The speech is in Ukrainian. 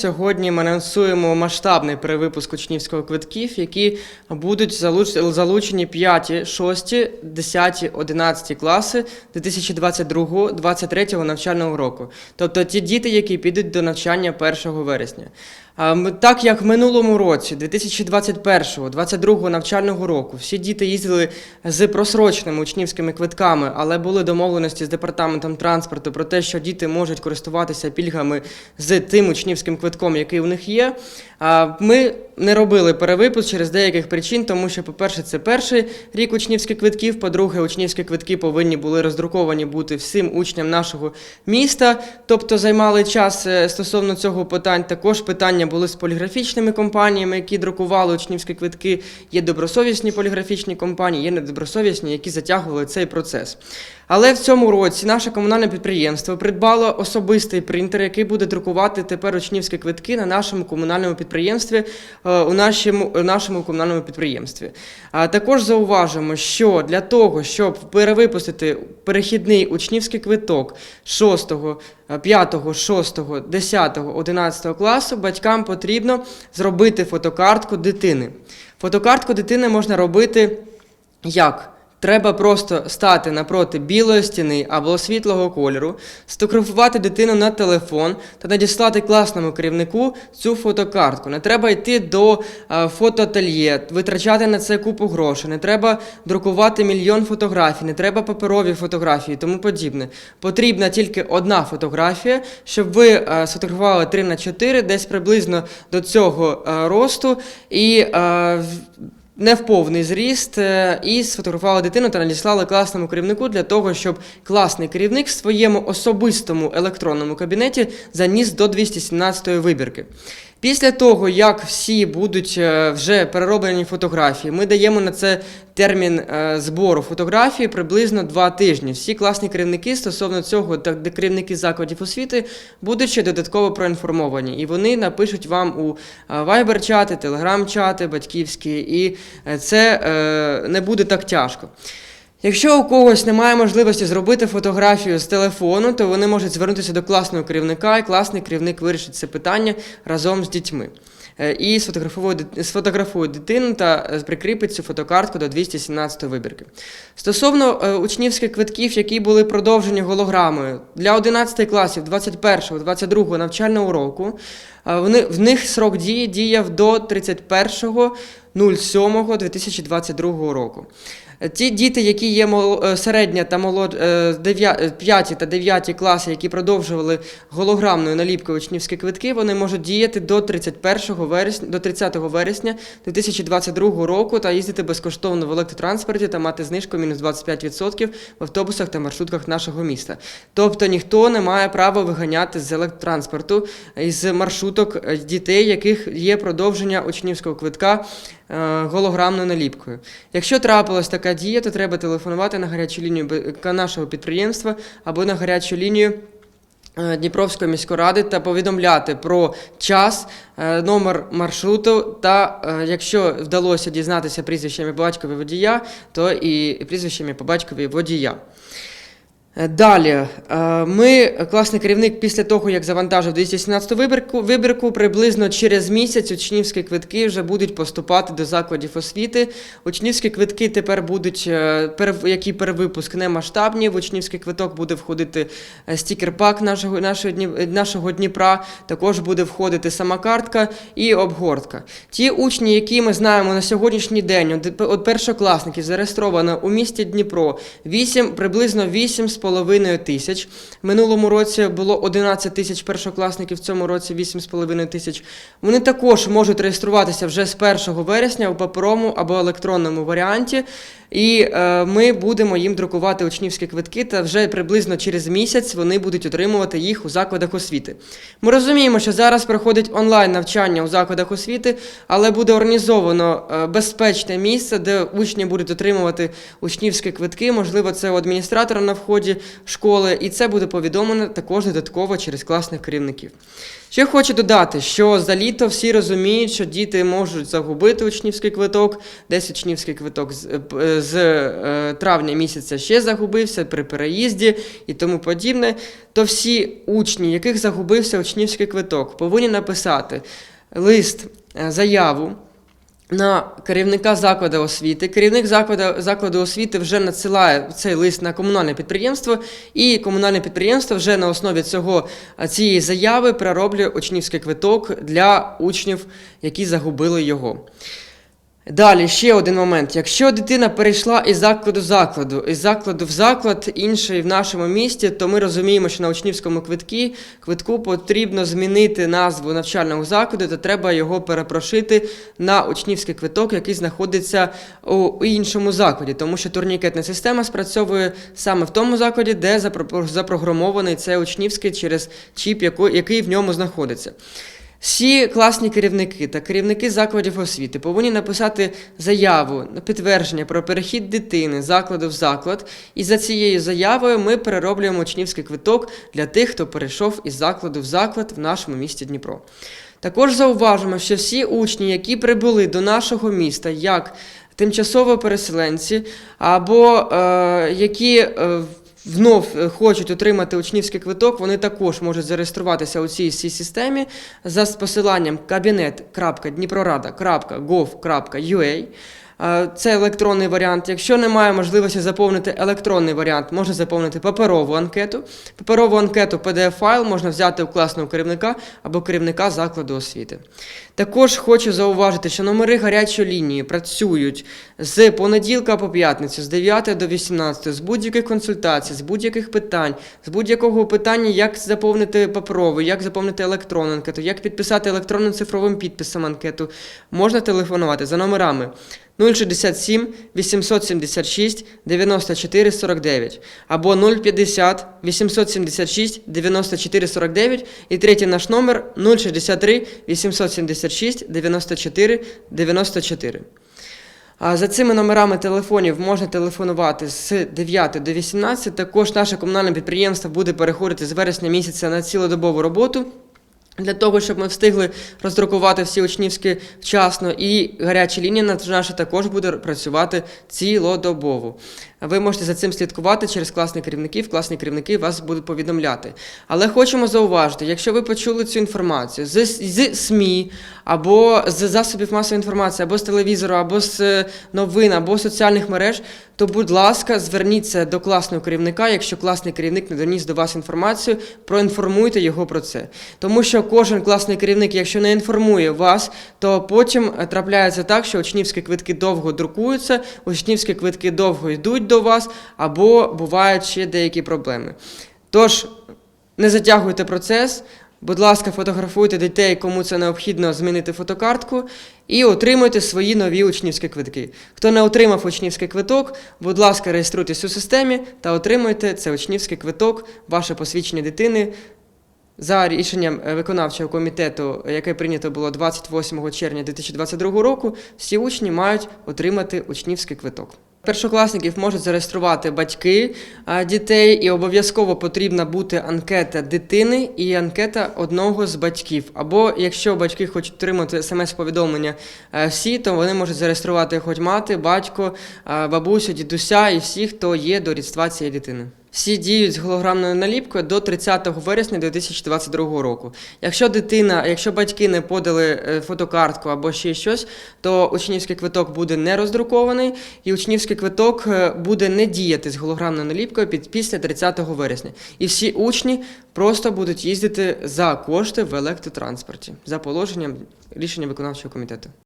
Сьогодні ми анонсуємо масштабний перевипуск учнівського квитків, які будуть залуч- залучені 5, 6, 10, 11 класи 2022-2023 навчального року. Тобто ті діти, які підуть до навчання 1 вересня. Так як в минулому році, 2021-2022 навчального року, всі діти їздили з просроченими учнівськими квитками, але були домовленості з департаментом транспорту про те, що діти можуть користуватися пільгами з тим учнівським квитком, який у них є. Ми не робили перевипуск через деяких причин, тому що, по-перше, це перший рік учнівських квитків. По-друге, учнівські квитки повинні були роздруковані бути всім учням нашого міста, тобто займали час е, стосовно цього питань. Також питання були з поліграфічними компаніями, які друкували учнівські квитки. Є добросовісні поліграфічні компанії, є недобросовісні, які затягували цей процес. Але в цьому році наше комунальне підприємство придбало особистий принтер, який буде друкувати тепер учнівські квитки на нашому комунальному підприємстві, е, у нашому, у нашому комунальному підприємстві. А також зауважимо, що для того, щоб перевипустити перехідний учнівський квиток 6, 5, 6, 10, 11 класу, батькам потрібно зробити фотокартку дитини. Фотокартку дитини можна робити як? Треба просто стати напроти білої стіни або світлого кольору, сфотографувати дитину на телефон та надіслати класному керівнику цю фотокартку. Не треба йти до е, фотоательє, витрачати на це купу грошей, не треба друкувати мільйон фотографій, не треба паперові фотографії і тому подібне. Потрібна тільки одна фотографія, щоб ви е, сфотографували 3 на 4, десь приблизно до цього е, росту. І не в повний зріст е, і сфотографували дитину та надіслали класному керівнику для того, щоб класний керівник в своєму особистому електронному кабінеті заніс до 217 вибірки. Після того, як всі будуть е, вже перероблені фотографії, ми даємо на це термін е, збору фотографій приблизно два тижні. Всі класні керівники стосовно цього та керівники закладів освіти будуть ще додатково проінформовані, і вони напишуть вам у Viber-чати, Telegram-чати батьківські, і е, це не буде так тяжко. Якщо у когось немає можливості зробити фотографію з телефону, то вони можуть звернутися до класного керівника, і класний керівник вирішить це питання разом з дітьми. Е, І сфотографує, дитину та е, прикріпить цю фотокартку до 217 вибірки. Стосовно е, учнівських квитків, які були продовжені голограмою для 11 класів 21-22 навчального року, вони, в них срок дії діяв до 31.07.2022 року. Е, Ті діти, які є е, середня та молод... 5 та 9 класи, які продовжували голограмною наліпкою учнівські квитки, вони можуть діяти до 31 вересня, до 30 вересня 2022 року та їздити безкоштовно в електротранспорті та мати знижку мінус 25% в автобусах та маршрутках нашого міста. Тобто ніхто не має права виганяти з електротранспорту із маршруток е, дітей, яких є продовження учнівського квитка е, голограмною наліпкою. Якщо трапилась така дія, то треба телефонувати на гарячу лінію нашого підприємства або на гарячу лінію. е, Дніпровської міської ради та повідомляти про час, е, номер маршруту та е, якщо вдалося дізнатися прізвищами по батькові водія, то і прізвищами по батькові водія. Далі, е, ми, класний керівник, після того, як завантажив 217 вибірку, вибірку, приблизно через місяць учнівські квитки вже будуть поступати до закладів освіти. Учнівські квитки тепер будуть, е, які перевипуск не масштабні. В учнівський квиток буде входити е, стікер-пак нашого, нашого, Дніпра, також буде входити сама картка і обгортка. Ті учні, які ми знаємо на сьогоднішній день, от першокласників зареєстровано у місті Дніпро 8, приблизно 8,5 тисяч. В минулому році було 11 тисяч першокласників, в цьому році 8,5 тисяч. Вони також можуть реєструватися вже з 1 вересня у паперовому або електронному варіанті. І е, ми будемо їм друкувати учнівські квитки, та вже приблизно через місяць вони будуть отримувати їх у закладах освіти. Ми розуміємо, що зараз проходить онлайн навчання у закладах освіти, але буде організовано е, безпечне місце, де учні будуть отримувати учнівські квитки. Можливо, це у адміністратора на вході, школи, і це буде повідомлено також додатково через класних керівників. Ще хочу додати, що за літо всі розуміють, що діти можуть загубити учнівський квиток, десь учнівський квиток з, е, з е, травня місяця ще загубився при переїзді і тому подібне. То всі учні, яких загубився учнівський квиток, повинні написати лист, е, заяву на керівника закладу освіти. Керівник закладу, закладу освіти вже надсилає цей лист на комунальне підприємство, і комунальне підприємство вже на основі цього цієї заяви перероблює учнівський квиток для учнів, які загубили його. Далі ще один момент. Якщо дитина перейшла із закладу закладу, із закладу в заклад інший в нашому місті, то ми розуміємо, що на учнівському квиткі квитку потрібно змінити назву навчального закладу, то треба його перепрошити на учнівський квиток, який знаходиться у іншому закладі, тому що турнікетна система спрацьовує саме в тому закладі, де запро- запрограмований цей учнівський через чіп, який в ньому знаходиться. Всі класні керівники та керівники закладів освіти повинні написати заяву на підтвердження про перехід дитини закладу в заклад, і за цією заявою ми перероблюємо учнівський квиток для тих, хто перейшов із закладу в заклад в нашому місті Дніпро. Також зауважимо, що всі учні, які прибули до нашого міста як тимчасово переселенці, або е, які е, Внов е, хочуть отримати учнівський квиток, вони також можуть зареєструватися у цій системі за посиланням кабінет.дніпрорада.gov.ua. Це електронний варіант. Якщо немає можливості заповнити електронний варіант, можна заповнити паперову анкету. Паперову анкету PDF-файл можна взяти у класного керівника або керівника закладу освіти. Також хочу зауважити, що номери гарячої лінії працюють з понеділка по п'ятницю, з 9 до 18, з будь-яких консультацій, з будь-яких питань, з будь-якого питання, як заповнити паперову, як заповнити електронну анкету, як підписати електронним цифровим підписом анкету, можна телефонувати за номерами 067 876 94 49 або 050 876 94 49 і третій наш номер 063 876 94 94. А За цими номерами телефонів можна телефонувати з 9 до 18. Також наше комунальне підприємство буде переходити з вересня місяця на цілодобову роботу. Для того, щоб ми встигли роздрукувати всі учнівські вчасно, і гаряча лінія наша також буде працювати цілодобово. Ви можете за цим слідкувати через класних керівників, класні керівники вас будуть повідомляти. Але хочемо зауважити, якщо ви почули цю інформацію з, з СМІ, або з засобів масової інформації, або з телевізору, або з е, новин, або з соціальних мереж, то, будь ласка, зверніться до класного керівника. Якщо класний керівник не доніс до вас інформацію, проінформуйте його про це. Тому що кожен класний керівник, якщо не інформує вас, то потім трапляється так, що учнівські квитки довго друкуються, учнівські квитки довго йдуть до вас, або бувають ще деякі проблеми. Тож не затягуйте процес. Будь ласка, фотографуйте дітей, кому це необхідно змінити фотокартку, і отримуйте свої нові учнівські квитки. Хто не отримав учнівський квиток, будь ласка, реєструйтесь у системі та отримуйте цей учнівський квиток, ваше посвідчення дитини. За рішенням е, виконавчого комітету, яке прийнято було 28 червня 2022 року, всі учні мають отримати учнівський квиток. Першокласників можуть зареєструвати батьки дітей, і обов'язково потрібна бути анкета дитини і анкета одного з батьків. Або якщо батьки хочуть отримати смс-повідомлення е, всі, то вони можуть зареєструвати хоч мати, батько, бабусю, дідуся і всі, хто є до рідства цієї дитини. Всі діють з голограмною наліпкою до 30 вересня 2022 року. Якщо дитина, якщо батьки не подали е, фотокартку або ще щось, то учнівський квиток буде не роздрукований, і учнівський квиток е, буде не діяти з голограмною наліпкою під після 30 вересня. І всі учні просто будуть їздити за кошти в електротранспорті за положенням рішення виконавчого комітету.